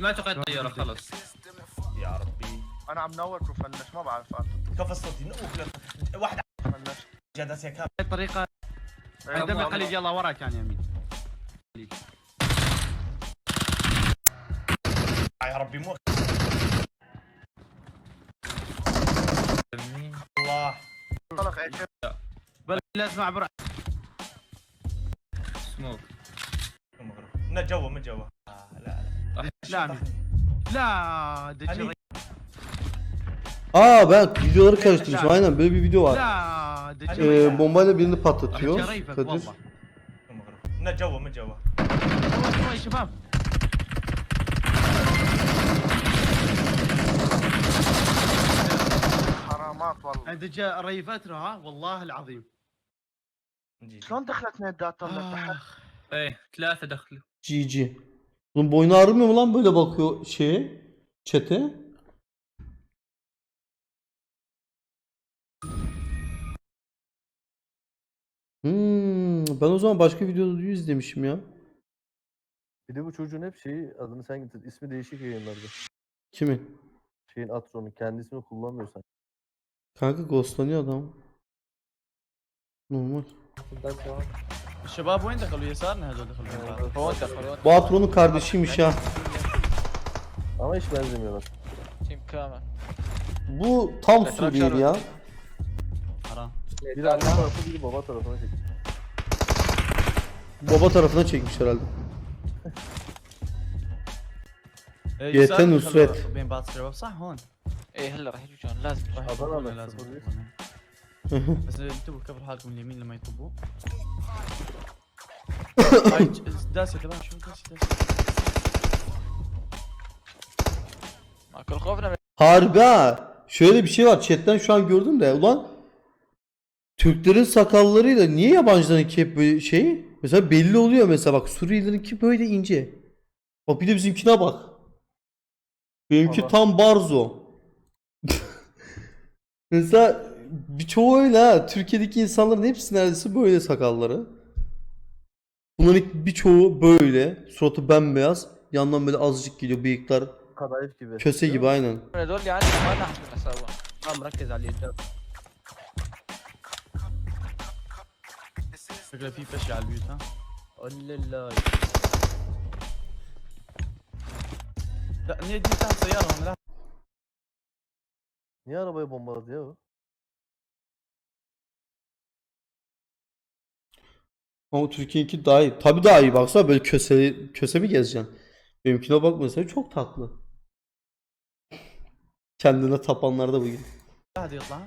ما أتوقع طيارة خلص. يا ربي. أنا عم نور وفنش ما بعرف. كفى الصوت نقوف لك. واحد فنش جادس يا كام الطريقة. إيه، دم الله- الخليج يلا وراك كان يمين. يا ربي مو الله. طلق إيش بل لازم اعبر سموك من جوا من جوا آه لا لا لا أمين. لا دجي أمين. Aa ben videoları karıştırmışım. Aynen böyle bir video var. لا دجي Ee, bombayla birini patlatıyor. شريفك Kadir. والله المغرب من جوا من جوا شوي شباب حرامات والله عند جا ريفتنا ها والله العظيم نجي شلون دخلت نيدات الله تحت آخ. ايه ثلاثه دخلوا GG. bunun boynu ağrımıyor mu lan böyle bakıyor şeye? Çete. Hmm, ben o zaman başka videoda izlemişim ya. Bir de bu çocuğun hep şeyi adını sen getir. ismi değişik yayınlarda. Kimin? Şeyin Atron'un kendi ismini kullanmıyor sanki. Kanka ghostlanıyor adam. Normal. الشباب وين دخلوا يسارنا هذول دخلوا هون دخلوا Bu Atron'un kardeşiymiş ya. Ama hiç benzemiyorlar. تيم كامل Bu tam Etraf Suriyeli şarkı. ya. حرام Biri anne tarafı biri baba tarafına çekti. Baba tarafına çekmiş herhalde. إيه، يا يسار تن دخلوا وسويت. بين بعض الشباب صح هون ايه هلا راح يجوا جون لازم راح أظن يطبون، هذا لازم الصفر يطبون. بس انتبهوا كبر حالكم اليمين لما يطبوا هاي ج- داسه تمام شو داسه داسه ما كل خوفنا من Harbi ha. Şöyle bir şey var chatten şu an gördüm de ulan Türklerin sakallarıyla niye yabancılarınki hep böyle şey? Mesela belli oluyor mesela bak Suriyelilerinki böyle ince. Bak bir de bizimkine bak. Benimki Allah. tam barzo. mesela birçoğu öyle ha. Türkiye'deki insanların hepsi neredeyse böyle sakalları. Bunların birçoğu böyle. Suratı bembeyaz. Yandan böyle azıcık geliyor bıyıklar. Kadayıf gibi. Köse gibi aynen. هذول اللي عندنا ما لنا حد سوا اه مركز على اللي قدام شكله في فشي على البيوت ها قول لله لا نيجي تحت سياره هون لا Niye arabayı bombaladı ya o? Ama Türkiye'ninki daha iyi. Tabii daha iyi. Baksana böyle köse, köse mi gezeceksin? Benimkine bak mesela çok tatlı. Kendine tapanlar da bugün. هذا يطلع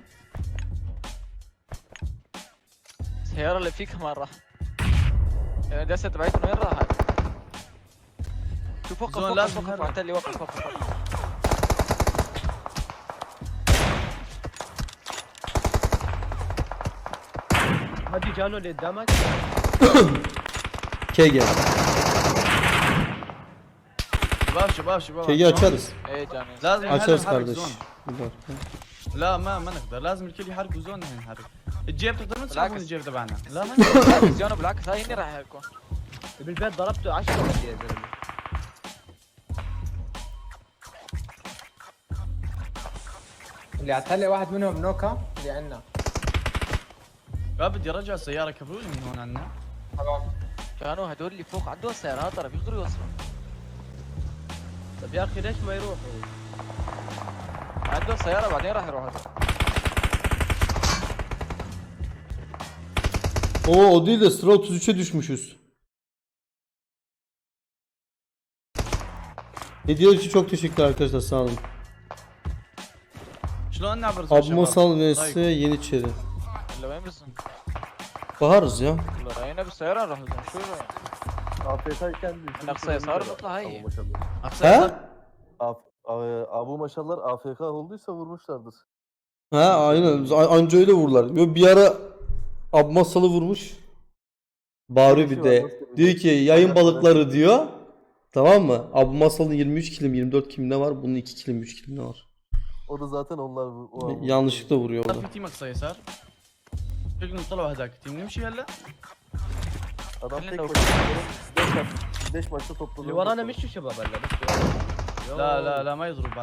السيارة اللي فيك ما راح يعني داسة تبعت من وين راح شوف وقف زون وقف لازم وقف نهرب. معتلي وقف وقف وقف هادي جانو اللي قدامك KG. شباب شباب شباب KG açarız. ايه جاني لازم Açarız نحرك kardeş. زون. Bir dakika. لا ما ما نقدر لازم الكل يحرك وزون نحن نحرك الجيب تقدرون تسحبون بالعكس. الجيب تبعنا لا ما بالعكس جانو بالعكس هاي هني راح يحركوا بالبيت ضربته 10 هادي يا زلمه اللي عتلي واحد منهم نوكا اللي عنا ما بدي ارجع السياره كفروني من هون عنا تمام جانو هدول اللي فوق عندهم السيارات ترى بيقدروا يوصلوا طب يا اخي ليش ما يروحوا عندهم سيارة بعدين راح يروحوا Oo o değil de sıra 33'e düşmüşüz. Hediye için çok teşekkürler arkadaşlar sağ olun. شلون نعبر زون Abi شباب؟ masal vs طيب. Yeniçeri. Misin? Baharız ya. Leveye bir sayar arahızın. Şöyle. AFK'yken bir... Aksa'ya sarı mı? Hayır. He? Aksa'ya Abu Maşallar AFK olduysa vurmuşlardır. He aynen. A- Anca öyle vururlar. Yo, bir ara Abmasalı vurmuş. Bağırıyor şey bir de. Diyor ki şey? yayın balıkları diyor. Tamam mı? Abmasal'ın 23 kilim 24 kilim ne var? Bunun 2 kilim 3 kilim ne var? O da zaten onlar. o- o- Yanlışlıkla vuruyor orada. Piteyim Aksa'ya sar. يسار شكلنا طلعوا هذاك التيم نمشي هلا Adam Senin tek de başına 5 maç, 5 maçta topladı. اللي ورانا مشوا شباب هلا بس لا لا لا ما يضرب